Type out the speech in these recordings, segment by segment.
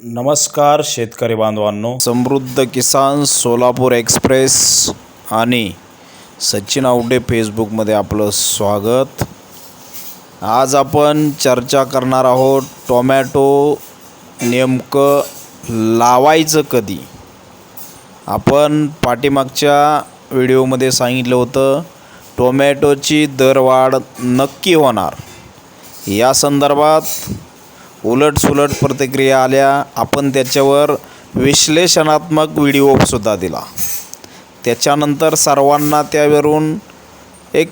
नमस्कार शेतकरी बांधवांनो. समृद्ध किसान सोलापूर एक्सप्रेस आणि सचिन आवडे फेसबुकमध्ये आपलं स्वागत. आज आपण चर्चा करणार आहोत टोमॅटो नेमकं लावायचं कधी? आपण पाठीमागच्या व्हिडिओमध्ये सांगितलं होतं टोमॅटोची दरवाढ नक्की होणार. या संदर्भात उलटसुलट प्रतिक्रिया आल्या. आपण त्याच्यावर विश्लेषणात्मक व्हिडिओसुद्धा दिला. त्याच्यानंतर सर्वांना त्यावरून एक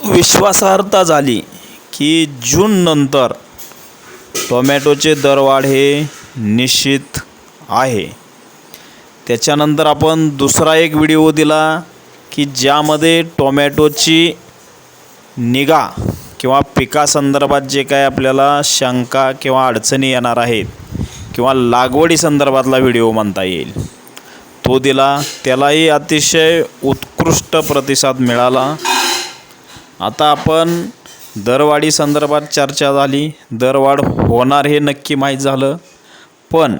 विश्वासार्हता झाली की जूननंतर टोमॅटोचे दरवाढ हे निश्चित आहे. त्याच्यानंतर आपण दुसरा एक व्हिडिओ दिला की ज्यामध्ये टोमॅटोची निगा किंवा पिकासंदर्भात जे काय आपल्याला शंका किंवा अडचणी येणार आहेत किंवा लागवडी संदर्भातला व्हिडिओ म्हणता येईल तो दिला त्यालाही अतिशय उत्कृष्ट प्रतिसाद मिळाला. आता आपण दरवाढी संदर्भात चर्चा झाली. दरवाढ होणार हे नक्की माहीत झालं. पण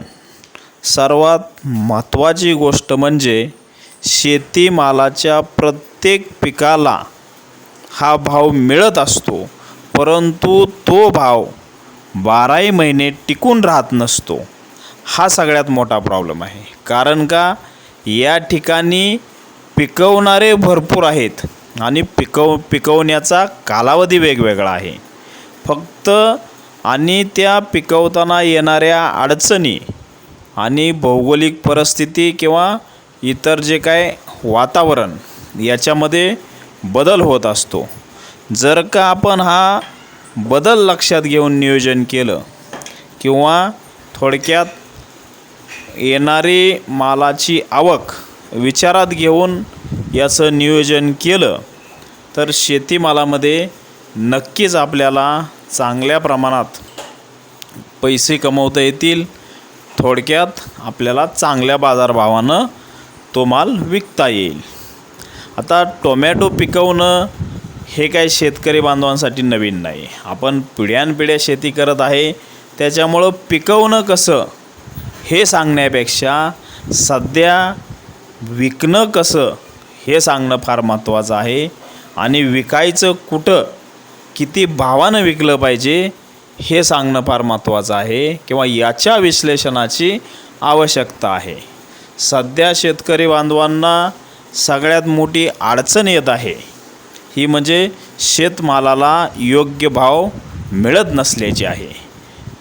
सर्वात महत्त्वाची गोष्ट म्हणजे शेतीमालाच्या प्रत्येक पिकाला हा भाव मिळत असतो परंतु तो भाव बाराही महिने टिकून राहत नसतो. हा सगळ्यात मोठा प्रॉब्लेम आहे. कारण का या ठिकाणी पिकवणारे भरपूर आहेत आणि पिकव पिकवण्याचा कालावधी वेगवेगळा आहे. फक्त आणि त्या पिकवताना येणाऱ्या अडचणी आणि भौगोलिक परिस्थिती किंवा इतर जे काय वातावरण याच्यामध्ये बदल होत असतो. जर का आपण हा बदल लक्षात घेऊन नियोजन केलं किंवा थोडक्यात येणारी मालाची आवक विचारात घेऊन याचं नियोजन केलं तर शेतीमालामध्ये नक्कीच आपल्याला चांगल्या प्रमाणात पैसे कमवता येतील. थोडक्यात आपल्याला चांगल्या बाजारभावानं तो माल विकता येईल. आता टोमॅटो पिकवणं हे काय शेतकरी बांधवांसाठी नवीन नाही. आपण पिढ्यानपिढ्या शेती करत आहे. त्याच्यामुळं पिकवणं कसं? हे सांगण्यापेक्षा सध्या विकणं कसं? हे सांगणं फार महत्त्वाचं आहे. आणि विकायचं कुठं? किती भावानं विकलं पाहिजे? हे सांगणं फार महत्त्वाचं आहे. किंवा याच्या विश्लेषणाची आवश्यकता आहे. सध्या शेतकरी बांधवांना सगळ्यात मोठी अडचण येत आहे. ही म्हणजे शेतमालाला योग्य भाव मिळत नसल्याची आहे.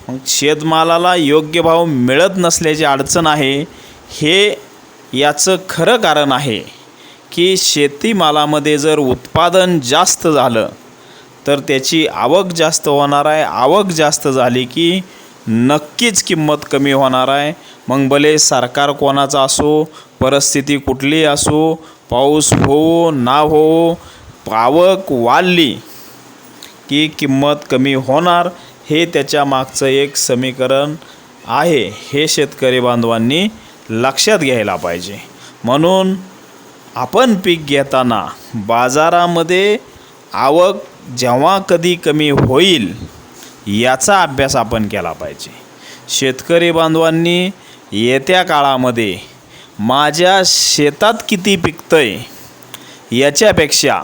मग शेतमालाला योग्य भाव मिळत नसल्याची अडचण आहे हे याचं खरं कारण आहे की शेतीमालामध्ये जर उत्पादन जास्त झालं तर त्याची आवक जास्त होणार आहे. आवक जास्त झाली की नक्कीच किंमत कमी होणार आहे. मग भले सरकार कोणाचा असो परिस्थिती कुठली असो पाऊस हो ना हो आवक वाढली की किंमत कमी होणार हे त्याच्या मागचं एक समीकरण आहे. हे शेतकरी बांधवांनी लक्षात घ्यायला पाहिजे. म्हणून आपण पीक घेताना बाजारामध्ये आवक जेव्हा कधी कमी होईल याचा अभ्यास आपण केला पाहिजे. शेतकरी बांधवांनी येत्या काळामध्ये माझ्या शेतात किती पिकतं आहे याच्यापेक्षा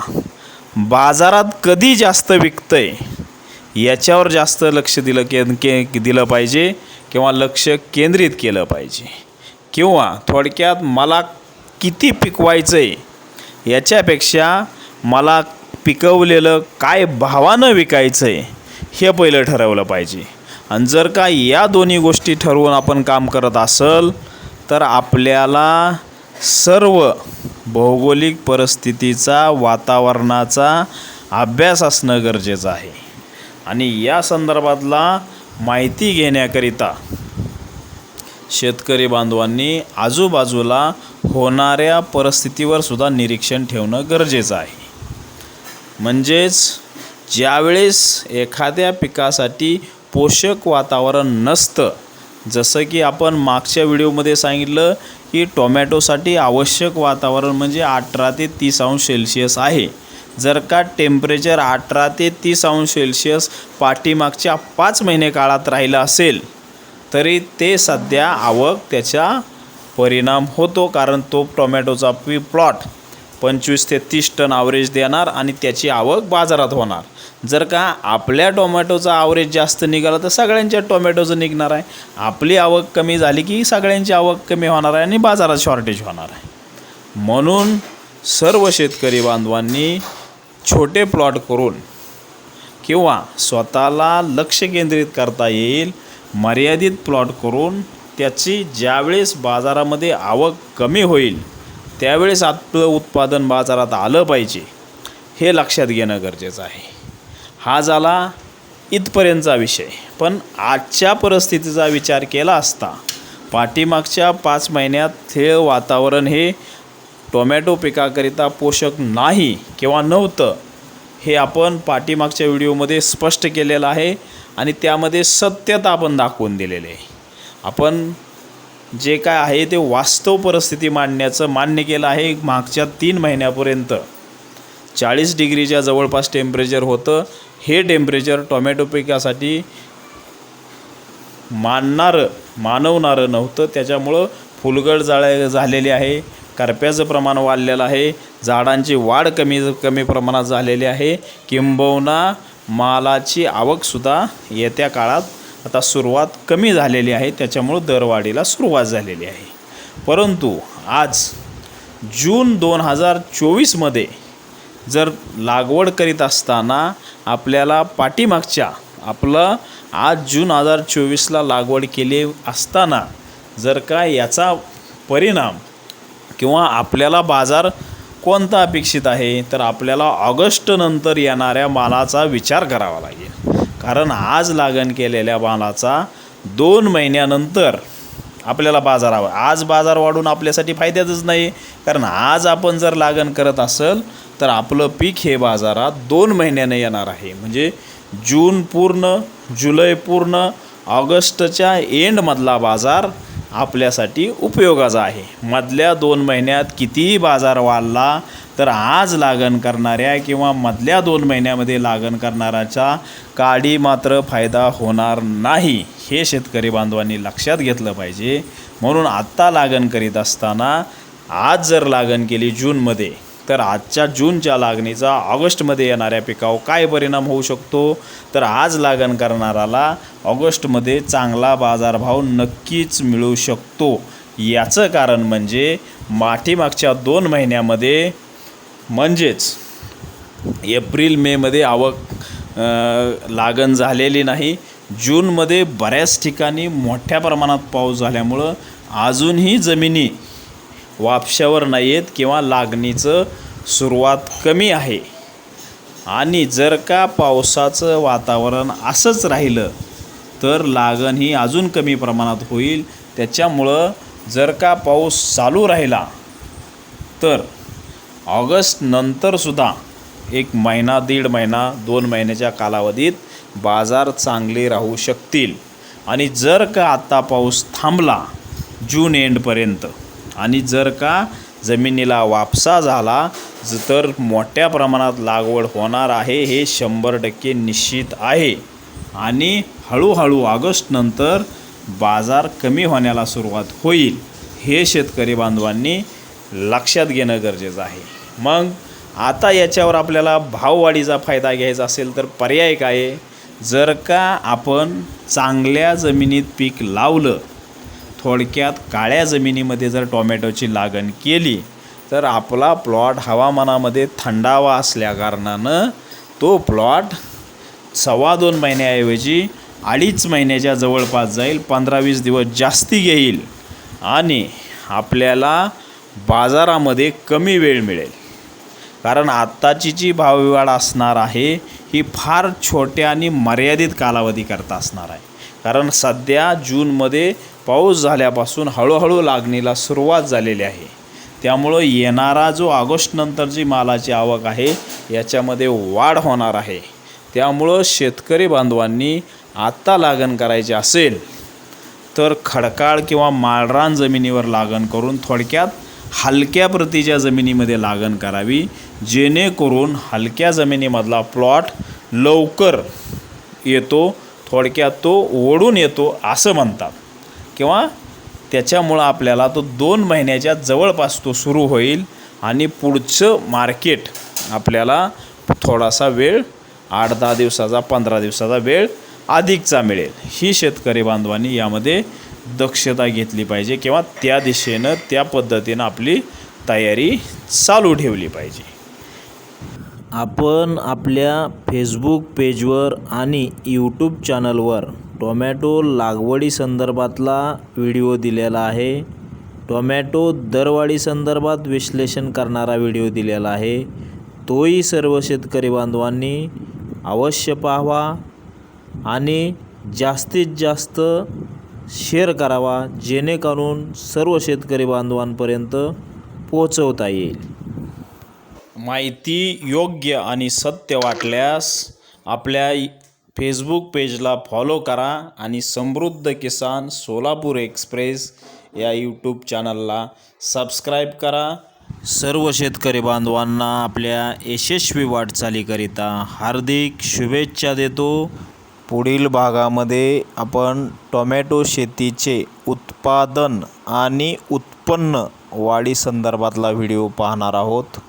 बाजारात कधी जास्त विकतं आहे याच्यावर जास्त लक्ष दिलं के के दिलं पाहिजे किंवा लक्ष केंद्रित केलं पाहिजे. किंवा थोडक्यात मला किती पिकवायचं आहे याच्यापेक्षा मला पिकवलेलं काय भावानं विकायचं आहे हे पहिलं ठरवलं पाहिजे. आणि जर का या दोन्ही गोष्टी ठरवून आपण काम करत असल तर आपल्याला सर्व भौगोलिक परिस्थितीचा वातावरणाचा अभ्यास असणं गरजेचं आहे. आणि या संदर्भातला माहिती घेण्याकरिता शेतकरी बांधवांनी आजूबाजूला होणाऱ्या परिस्थितीवर सुद्धा निरीक्षण ठेवणं गरजेचं आहे. म्हणजेच ज्यावेळेस एखाद्या पिकासाठी पोषक वातावरण नसतं जसं की आपण मागच्या व्हिडिओमध्ये सांगितलं की टोमॅटोसाठी आवश्यक वातावरण म्हणजे अठरा ते तीस अंश सेल्शियस आहे. जर का टेम्परेचर अठरा ते तीस अंश सेल्शियस पाठीमागच्या पाच महिने काळात राहिलं असेल तरी ते सध्या आवक त्याच्या परिणाम होतो कारण तो टोमॅटोचा पी प्लॉट पंचवीस ते तीस टन आवरेज देणार आणि त्याची आवक बाजारात होणार. जर का आपल्या टोमॅटोचा आवरेज जास्त निघाला तर सगळ्यांच्या टोमॅटोचं निघणार आहे. आपली आवक कमी झाली की सगळ्यांची आवक कमी होणार आहे आणि बाजारात शॉर्टेज होणार आहे. म्हणून सर्व शेतकरी बांधवांनी छोटे प्लॉट करून किंवा स्वतःला लक्ष केंद्रित करता येईल मर्यादित प्लॉट करून त्याची ज्यावेळेस बाजारामध्ये आवक कमी होईल त्यावेळेस आपलं उत्पादन बाजारात आलं पाहिजे हे लक्षात घेणं गरजेचं आहे. हा झाला इथपर्यंतचा विषय. पण आजच्या परिस्थितीचा विचार केला असता पाठीमागच्या पाच महिन्यात हे वातावरण हे टोमॅटो पिकाकरिता पोषक नाही किंवा नव्हतं हे आपण पाठीमागच्या व्हिडिओमध्ये स्पष्ट केलेलं आहे आणि त्यामध्ये सत्यता आपण दाखवून दिलेले आहे. आपण जे काय आहे ते वास्तव परिस्थिती मांडण्याचं मान्य केलं आहे मागच्या तीन महिन्यापर्यंत. चाळीस डिग्रीच्या जवळपास टेम्परेचर होतं. हे टेम्परेचर टोमॅटो पिकासाठी मानणारं मानवणारं नव्हतं. त्याच्यामुळं फुलगड जाळ्या झालेली आहे. करप्याचं प्रमाण वाढलेलं आहे. झाडांची वाढ कमी कमी प्रमाणात झालेली आहे. किंबहुना मालाची आवकसुद्धा येत्या काळात आता सुरुवात कमी झालेली आहे. त्याच्यामुळं दरवाढीला सुरुवात झालेली आहे. परंतु आज जून दोन हजार चोवीसमध्ये जर लागवड करीत असताना आपल्याला पाठीमागच्या आपलं आज जून हजार चोवीसला लागवड केली असताना जर का याचा परिणाम किंवा आपल्याला बाजार कोणता अपेक्षित आहे तर आपल्याला ऑगस्टनंतर येणाऱ्या मालाचा विचार करावा लागेल. कारण आज लागण केलेल्या मालाचा दोन महिन्यानंतर आपल्याला बाजार हवा आज बाजार वाढून आपल्यासाठी फायद्यातच नाही. कारण आज आपण जर लागण करत असेल तर आपलं पीक हे बाजारात दोन महिन्याने येणार आहे. म्हणजे जून पूर्ण जुलै पूर्ण ऑगस्टच्या एंडमधला बाजार आपल्यासाठी उपयोगाचा आहे. मधल्या दोन महिन्यात कितीही बाजार वाढला तर आज लागण करणाऱ्या किंवा मधल्या दोन महिन्यामध्ये लागण करणाऱ्याचा काडी मात्र फायदा होणार नाही हे शेतकरी बांधवांनी लक्षात घेतलं पाहिजे. म्हणून आत्ता लागण करीत असताना आज जर लागण केली जूनमध्ये तर आजच्या जूनच्या लागणीचा ऑगस्टमध्ये येणाऱ्या पिकावर काय परिणाम होऊ शकतो? तर आज लागण करणाराला ऑगस्टमध्ये चांगला बाजारभाव नक्कीच मिळू शकतो. याचं कारण म्हणजे माठीमागच्या दोन महिन्यामध्ये म्हणजेच एप्रिल मेमध्ये आवक लागण झालेली नाही. जूनमध्ये बऱ्याच ठिकाणी मोठ्या प्रमाणात पाऊस झाल्यामुळं अजूनही जमिनी वापशावर नाही आहेत किंवा लागणीचं सुरुवात कमी आहे. आणि जर का पावसाचं वातावरण असंच राहिलं तर लागण ही अजून कमी प्रमाणात होईल. त्याच्यामुळं जर का पाऊस चालू राहिला तर ऑगस्ट नंतरसुद्धा एक महिना दीड महिना दोन महिन्याच्या कालावधीत बाजार चांगले राहू शकतील. आणि जर का आत्ता पाऊस थांबला जून एंडपर्यंत आणि जर का जमिनीला वापसा झाला तर मोठ्या प्रमाणात लागवड होणार आहे हे शंभर टक्के निश्चित आहे आणि हळूहळू ऑगस्टनंतर बाजार कमी होण्याला सुरुवात होईल हे शेतकरी बांधवांनी लक्षात घेणं गरजेचं आहे मग आता याच्यावर आपल्याला भाववाढीचा फायदा घ्यायचा असेल तर पर्याय काय आहे? जर का आपण चांगल्या जमिनीत पीक लावलं थोडक्यात काळ्या जमिनीमध्ये जर टोमॅटोची लागण केली तर आपला प्लॉट हवामानामध्ये थंडावा असल्याकारणानं तो प्लॉट सव्वा दोन महिन्याऐवजी अडीच महिन्याच्या जवळपास जाईल पंधरा वीस दिवस जास्ती घेईल आणि आपल्याला बाजारामध्ये कमी वेळ मिळेल. कारण आत्ताची जी भाववाढ असणार आहे ही फार छोट्या आणि मर्यादित कालावधीकरता असणार आहे. कारण सध्या जूनमध्ये पाऊस झाल्यापासून हळूहळू लागणीला सुरुवात झालेली आहे. त्यामुळं येणारा जो ऑगस्टनंतर जी मालाची आवक आहे याच्यामध्ये वाढ होणार आहे. त्यामुळं शेतकरी बांधवांनी आत्ता लागण करायची असेल तर खडकाळ किंवा माळरान जमिनीवर लागण करून थोडक्यात हलक्या प्रतीच्या जमिनीमध्ये लागण करावी जेणेकरून हलक्या जमिनीमधला प्लॉट लवकर येतो थोडक्यात तो ओढून येतो असं म्हणतात. किंवा त्याच्यामुळं आपल्याला तो दोन महिन्याच्या जवळपास तो सुरू होईल आणि पुढचं मार्केट आपल्याला थोडासा वेळ आठ दहा दिवसाचा पंधरा दिवसाचा वेळ अधिकचा मिळेल. ही शेतकरी बांधवांनी यामध्ये दक्षता घेतली पाहिजे किंवा त्या दिशेनं त्या पद्धतीनं आपली तयारी चालू ठेवली पाहिजे. आपण आपल्या फेसबुक पेजवर आणि यूट्यूब चॅनलवर टोमॅटो लागवडी संदर्भातला व्हिडिओ दिलेला आहे. टोमॅटो दरवाढी संदर्भात विश्लेषण करणारा व्हिडिओ दिलेला आहे. तोही सर्व शेतकरी बांधवांनी अवश्य पाहावा आणि जास्तीत जास्त शेअर करावा जेणेकरून सर्व शेतकरी बांधवांपर्यंत पोहोचवता येईल. माहिती योग्य आणि सत्य वाटल्यास आपल्या फेसबुक पेजला फॉलो करा आणि समृद्ध किसान सोलापूर एक्सप्रेस या यूट्यूब चॅनलला सबस्क्राईब करा. सर्व शेतकरी बांधवांना आपल्या यशस्वी वाटचालीकरिता हार्दिक शुभेच्छा देतो. पुढील भागामध्ये आपण टोमॅटो शेतीचे उत्पादन आणि उत्पन्न वाढी संदर्भातला व्हिडिओ पाहणार आहोत.